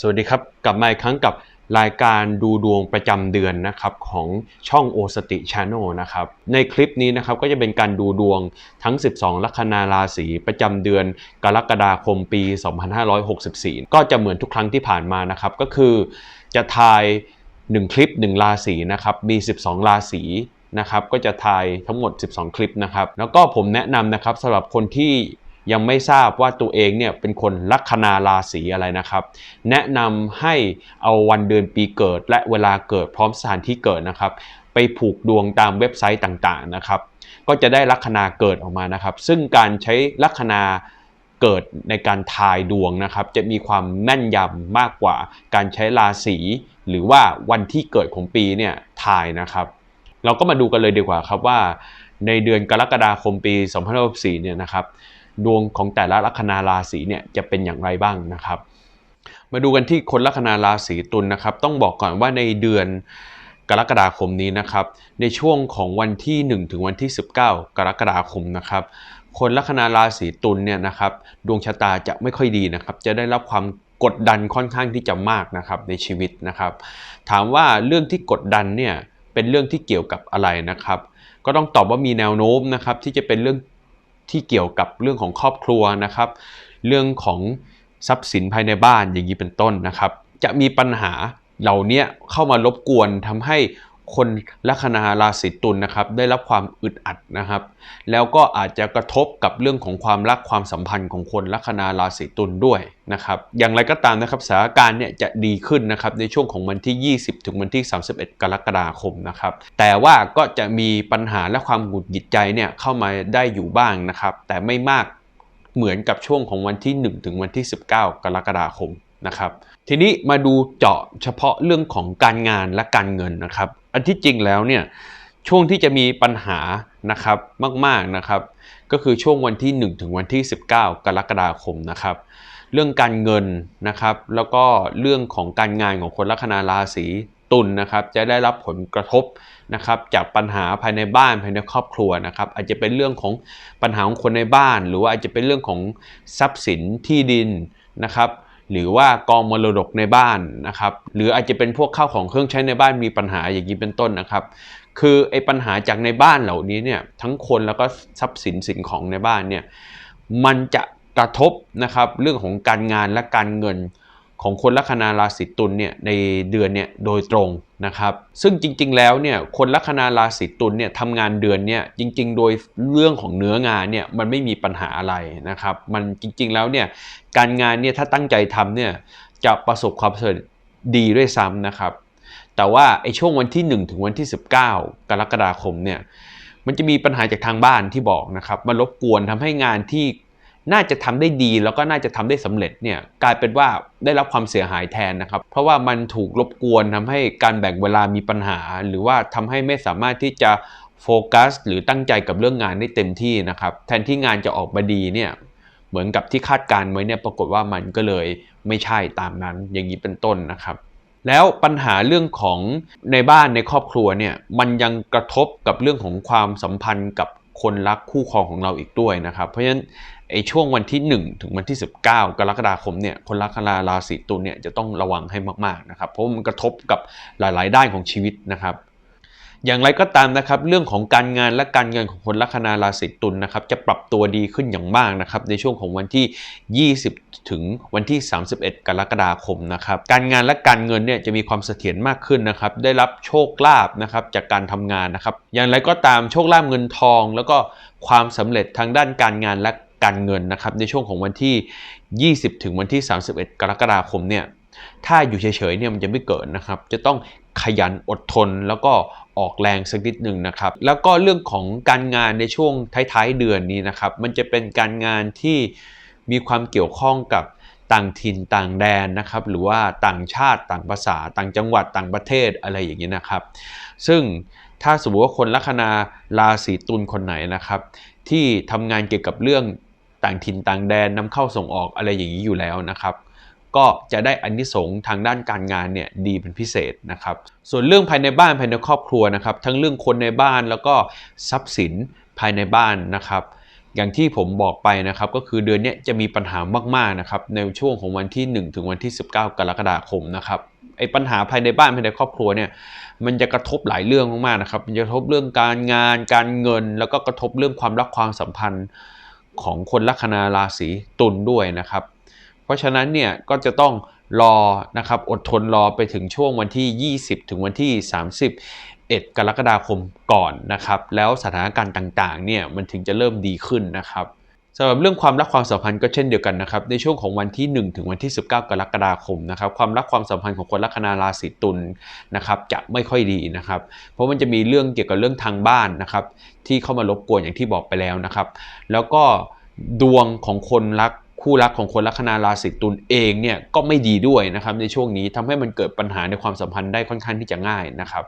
สวัสดีครับ กลับมาอีกครั้งกับรายการดูดวงประจำเดือนนะครับของช่องโอสติชานลนะครับในคลิปนี้นะครับก็จะเป็นการดูดวงทั้ง 12 ลัคนาราศีประจำเดือนกรกฎาคมปี 2564 ก็จะเหมือนทุกครั้งที่ผ่านมานะครับก็คือจะทาย 1 คลิป 1 ราศีนะครับมี 12 ราศีนะครับก็จะทายทั้งหมด 12 คลิปนะครับแล้วก็ผมแนะนำนะครับสำหรับคนที่ ยังไม่ทราบว่าตัวเองเนี่ยเป็นคนลัคนาราศีอะไรนะครับ แนะนำให้เอาวันเดือนปีเกิด และเวลาเกิดพร้อมสถานที่เกิดนะครับ ไปผูกดวงตามเว็บไซต์ต่างๆนะครับ ก็จะได้ลัคนาเกิดออกมานะครับ ซึ่งการใช้ลัคนาเกิดในการทายดวงนะครับ จะมีความแม่นยำมากกว่าการใช้ราศีหรือว่าวันที่เกิดของปีเนี่ยทายนะครับ เราก็มาดูกันเลยดีกว่าครับว่า ในเดือนกรกฎาคมปี 2564เนี่ยนะครับ ดวงของแต่ละลัคนาราศีเนี่ยจะเป็นอย่างไรบ้างนะครับ มาดูกันที่คนลัคนาราศีตุลนะครับ ต้องบอกก่อนว่าในเดือนกรกฎาคมนี้นะครับ ในช่วงของวันที่ 1 ถึงวันที่ 19 กรกฎาคมนะครับ คนลัคนาราศีตุลเนี่ยนะครับ ดวงชะตาจะไม่ค่อยดีนะครับ จะได้รับความกดดันค่อนข้างที่จะมากนะครับในชีวิตนะครับ ถามว่าเรื่องที่กดดันเนี่ยเป็นเรื่องที่เกี่ยวกับอะไรนะครับ ก็ต้องตอบว่ามีแนวโน้มนะครับที่จะเป็นเรื่อง ที่เกี่ยวกับเรื่องของครอบครัวนะครับ เรื่องของทรัพย์สินภายในบ้านอย่างนี้เป็นต้นนะครับ จะมีปัญหาเหล่านี้เข้ามารบกวนทำให้ คนลัคนาราศีตุลนะครับได้รับความอึดอัดนะครับ แล้วก็อาจจะกระทบกับเรื่องของความรักความสัมพันธ์ของคนลัคนาราศีตุลด้วยนะครับอย่างไรก็ตามนะครับสถานการณ์เนี่ยจะดีขึ้นนะครับในช่วงของวันที่ 20 ถึงวันที่ 31 กรกฎาคมนะครับแต่ว่าก็จะมีปัญหาและความหงุดหงิดใจเนี่ยเข้ามาได้อยู่บ้างนะครับแต่ไม่มากเหมือนกับช่วงของวันที่ 1 ถึงวันที่ 19 กรกฎาคมนะครับทีนี้มาดูเจาะเฉพาะเรื่องของการงานและการเงินนะครับ อันที่จริงแล้วเนี่ยช่วงที่จะมีปัญหานะครับมากๆนะครับ ก็คือช่วงวันที่ 1 ถึงวันที่ 19 กรกฎาคมนะครับ เรื่องการเงินนะครับ แล้วก็เรื่องของการงานของคนลัคนาราศีตุลนะครับ จะได้รับผลกระทบนะครับ จากปัญหาภายในบ้านภายในครอบครัวนะครับ อาจจะเป็นเรื่องของปัญหาของคนในบ้าน หรือว่าอาจจะเป็นเรื่องของทรัพย์สินที่ดินนะครับ หรือว่ากองมรดกในบ้านนะครับ หรืออาจจะเป็นพวกข้าวของเครื่องใช้ในบ้านมีปัญหาอย่างนี้เป็นต้นนะครับ คือไอ้ปัญหาจากในบ้านเหล่านี้เนี่ยทั้งคนแล้วก็ทรัพย์สินสิ่งของในบ้านเนี่ยมันจะกระทบนะครับเรื่องของการงานและการเงินของคนลัคนาราศีตุลเนี่ยในเดือนเนี่ยโดยตรง นะครับซึ่งจริงๆแล้วเนี่ยคนลัคนาราศีตุลเนี่ยทำงานเดือนเนี่ยจริงๆ โดยเรื่องของเนื้องานเนี่ยมันไม่มีปัญหาอะไรนะครับมันจริงๆแล้วเนี่ยการงานเนี่ยถ้าตั้งใจทำเนี่ยจะประสบความสำเร็จดีด้วยซ้ำนะครับ แต่ว่าไอ้ช่วงวันที่ 1 ถึงวันที่ 19 กรกฎาคมเนี่ยมันจะมีปัญหาจากทางบ้านที่บอกนะครับมารบกวนทำให้งานที่ น่าจะทำได้ดีแล้วก็น่าจะทำได้สำเร็จเนี่ยกลายเป็นว่าได้รับความเสียหายแทนนะครับ เพราะว่ามันถูกรบกวนทำให้การแบ่งเวลามีปัญหา หรือว่าทำให้ไม่สามารถที่จะโฟกัสหรือตั้งใจกับเรื่องงานได้เต็มที่นะครับ แทนที่งานจะออกมาดีเนี่ยเหมือนกับที่คาดการไว้เนี่ยปรากฏว่ามันก็เลยไม่ใช่ตามนั้นอย่างนี้เป็นต้นนะครับแล้วปัญหาเรื่องของในบ้านในครอบครัวเนี่ยมันยังกระทบกับเรื่องของความสัมพันธ์กับคนรักคู่ครองของเราอีกด้วยนะครับ เพราะฉะนั้น ไอ้ช่วงวันที่ 1 ถึงวันที่ 19 กรกฎาคมเนี่ยคนลัคนาราศีตุลเนี่ยจะต้องระวังให้มากๆนะครับเพราะมันกระทบกับหลาย ๆ ด้านของชีวิตนะครับอย่างไรก็ตามนะครับเรื่องของการงานและการเงินของคนลัคนาราศีตุลนะครับจะปรับตัวดีขึ้นอย่างมากนะครับในช่วงของวันที่ 20 ถึงวันที่ 31 กรกฎาคมนะครับการงานและการเงินเนี่ยจะมีความเสถียรมากขึ้นนะครับได้รับโชคลาภนะครับจากการทำงานนะครับอย่างไรก็ตามโชคลาภเงินทอง แล้วก็ความสำเร็จทางด้านการงานและ การเงินนะครับในช่วงของวันที่ 20 ถึงวันที่ 31 กรกฎาคมเนี่ยถ้าอยู่เฉยๆเนี่ยมันจะไม่เกิดนะครับ จะต้องขยันอดทนแล้วก็ออกแรงสักนิดหนึ่งนะครับ แล้วก็เรื่องของการงานในช่วงท้ายๆเดือนนี้นะครับ มันจะเป็นการงานที่มีความเกี่ยวข้องกับต่างถิ่นต่างแดนนะครับ หรือว่าต่างชาติต่างภาษา ต่างจังหวัดต่างประเทศอะไรอย่างนี้นะครับ ซึ่งถ้าสมมติว่าคนลัคนาราศีตุลคนไหนนะครับ ที่ทำงานเกี่ยวกับเรื่อง ต่างถิ่นต่างแดนนำเข้าส่งออกอะไรอย่างนี้อยู่แล้วนะครับ ก็จะได้อันนิสงทางด้านการงานเนี่ยดีเป็นพิเศษนะครับ ส่วนเรื่องภายในบ้านภายในครอบครัวนะครับ ทั้งเรื่องคนในบ้านแล้วก็ทรัพย์สินภายในบ้านนะครับอย่างที่ผมบอกไปนะครับก็คือเดือนนี้จะมีปัญหามากๆนะครับในช่วงของวันที่ 1 ถึงวันที่ 19 กรกฎาคมนะครับไอ้ปัญหาภายในบ้านภายในครอบครัวเนี่ยมันจะกระทบหลายเรื่องมากๆนะครับมันจะกระทบเรื่องการงาน การเงิน แล้วก็กระทบเรื่องความรักความสัมพันธ์ ของคนลัคนาราศีตุลด้วยนะครับ เพราะฉะนั้นเนี่ยก็จะต้องรอนะครับอดทนรอไปถึงช่วงวันที่ 20 ถึงวันที่ 31 กรกฎาคมก่อนนะครับ แล้วสถานการณ์ต่างๆเนี่ยมันถึงจะเริ่มดีขึ้นนะครับ สำหรับเรื่องความรักความสัมพันธ์ก็เช่นเดียวกันนะครับในช่วงของวันที่ 1 ถึงวันที่ 19 กรกฎาคมนะครับความรักความสัมพันธ์ของคนลัคนาราศีตุลนะครับจะไม่ค่อยดีนะครับ เพราะมันจะมีเรื่องเกี่ยวกับเรื่องทางบ้านนะครับที่เข้ามารบกวนอย่างที่บอกไปแล้วนะครับ แล้วก็ดวงของคนรักคู่รักของคนลัคนาราศีตุลเองเนี่ยก็ไม่ดีด้วยนะครับในช่วงนี้ทำให้มันเกิดปัญหาในความสัมพันธ์ได้ค่อนข้างที่จะง่ายนะครับ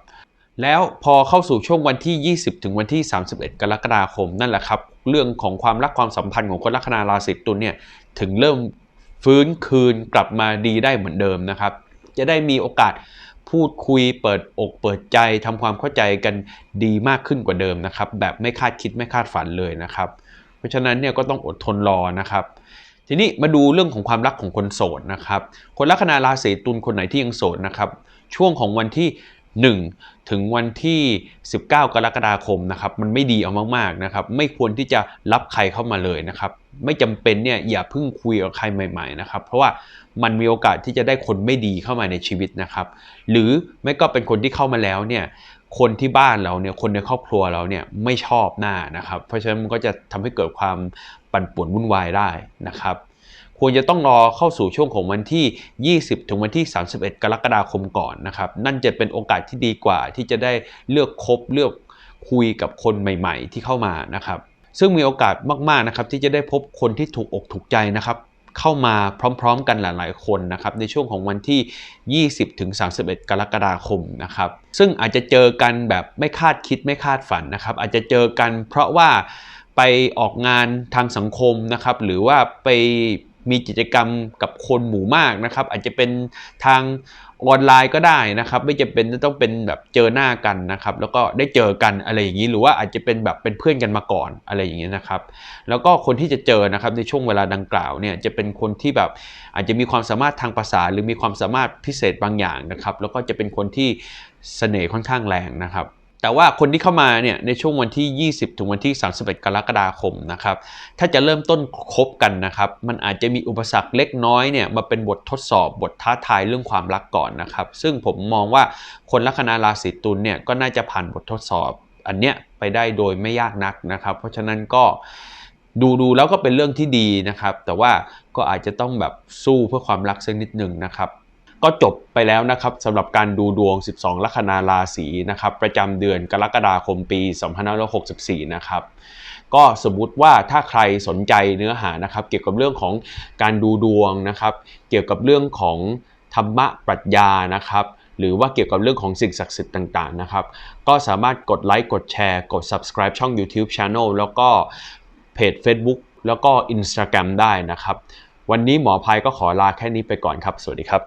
แล้วพอเข้าสู่ช่วงวันที่ 20 ถึงวันที่ 31 กรกฎาคมนั่นแหละครับ เรื่องของความรักความสัมพันธ์ของคนลัคนาราศีตุลเนี่ยถึงเริ่มฟื้นคืนกลับมาดีได้เหมือนเดิมนะครับ จะได้มีโอกาสพูดคุยเปิดอกเปิดใจทำความเข้าใจกันดีมากขึ้นกว่าเดิมนะครับ แบบไม่คาดคิดไม่คาดฝันเลยนะครับ เพราะฉะนั้นเนี่ยก็ต้องอดทนรอนะครับ ทีนี้มาดูเรื่องของความรักของคนโสดนะครับ คนลัคนาราศีตุลคนไหนที่ยังโสดนะครับ ช่วงของวันที่ 1 ถึงวันที่ 19 กรกฎาคมนะครับมันไม่ดีเอามากๆนะครับไม่ควรที่จะรับใครเข้ามาเลยนะครับไม่จำเป็นเนี่ยอย่าเพิ่งคุยกับใครใหม่ๆนะครับเพราะว่ามันมีโอกาสที่จะได้คนไม่ดีเข้ามาในชีวิตนะครับหรือไม่ก็เป็นคนที่เข้ามาแล้วเนี่ยคนที่บ้านเราเนี่ยคนในครอบครัวเราเนี่ยไม่ชอบหน้านะครับเพราะฉะนั้นมันก็จะทำให้เกิดความปั่นป่วนวุ่นวายได้นะครับ ควรจะต้องรอเข้าสู่ช่วงของวันที่ 20 ถึงวันที่ 31 กรกฎาคมก่อนนะครับ นั่นจะเป็นโอกาสที่ดีกว่า ที่จะได้เลือกคบเลือกคุยกับคนใหม่ ๆ ที่เข้ามานะครับ ซึ่งมีโอกาสมากๆนะครับที่จะได้พบคนที่ถูกอกถูกใจนะครับเข้ามาพร้อมๆ กันหลายๆคนนะครับในช่วงของวันที่ 20 ถึง 31 กรกฎาคมนะครับ ซึ่งอาจจะเจอกันแบบไม่คาดคิดไม่คาดฝันนะครับ อาจจะเจอกันเพราะว่าไปออกงานทางสังคมนะครับ หรือว่าไป มีกิจกรรมกับคนหมู่มากนะครับ อาจจะเป็นทางออนไลน์ก็ได้นะครับ ไม่จำเป็นจะต้องเป็นแบบเจอหน้ากันนะครับ แล้วก็ได้เจอกันอะไรอย่างนี้หรือว่าอาจจะเป็นแบบเป็นเพื่อนกันมาก่อนอะไรอย่างนี้นะครับ แล้วก็คนที่จะเจอนะครับในช่วงเวลาดังกล่าวเนี่ยจะเป็นคนที่แบบอาจจะมีความสามารถทางภาษา หรือมีความสามารถพิเศษบางอย่างนะครับ แล้วก็จะเป็นคนที่เสน่ห์ค่อนข้างแรงนะครับ แต่ว่าคนที่เข้ามาเนี่ยในช่วงวันที่ 20 ถึงวันที่ 31 กรกฎาคมนะครับ ถ้าจะเริ่มต้นคบกันนะครับ มันอาจจะมีอุปสรรคเล็กน้อยเนี่ยมาเป็นบททดสอบบทท้าทายเรื่องความรักก่อนนะครับ ซึ่งผมมองว่าคนลัคนาราศีตุลเนี่ยก็น่าจะผ่านบททดสอบอันเนี้ยไปได้โดยไม่ยากนักนะครับ เพราะฉะนั้นก็ดูดูแล้วก็เป็นเรื่องที่ดีนะครับ แต่ว่าก็อาจจะต้องแบบสู้เพื่อความรักสักนิดหนึ่งนะครับ ก็จบไปแล้วนะครับสำหรับการดูดวง 12 ลัคนาราศีนะครับประจำเดือนกรกฎาคมปี 2564 นะครับก็สมมุติว่าถ้าใครสนใจเนื้อหานะครับ เกี่ยวกับเรื่องของการดูดวงนะครับ เกี่ยวกับเรื่องของธรรมะปรัชญานะครับหรือว่าเกี่ยวกับเรื่องของสิ่งศักดิ์สิทธิ์ต่างๆนะครับ ก็สามารถกดไลค์กดแชร์กด subscribe ช่อง YouTube Channel แล้วก็เพจ Facebook แล้วก็ Instagram ได้นะครับ วันนี้หมอภัยก็ขอลาแค่นี้ไปก่อนครับ สวัสดีครับ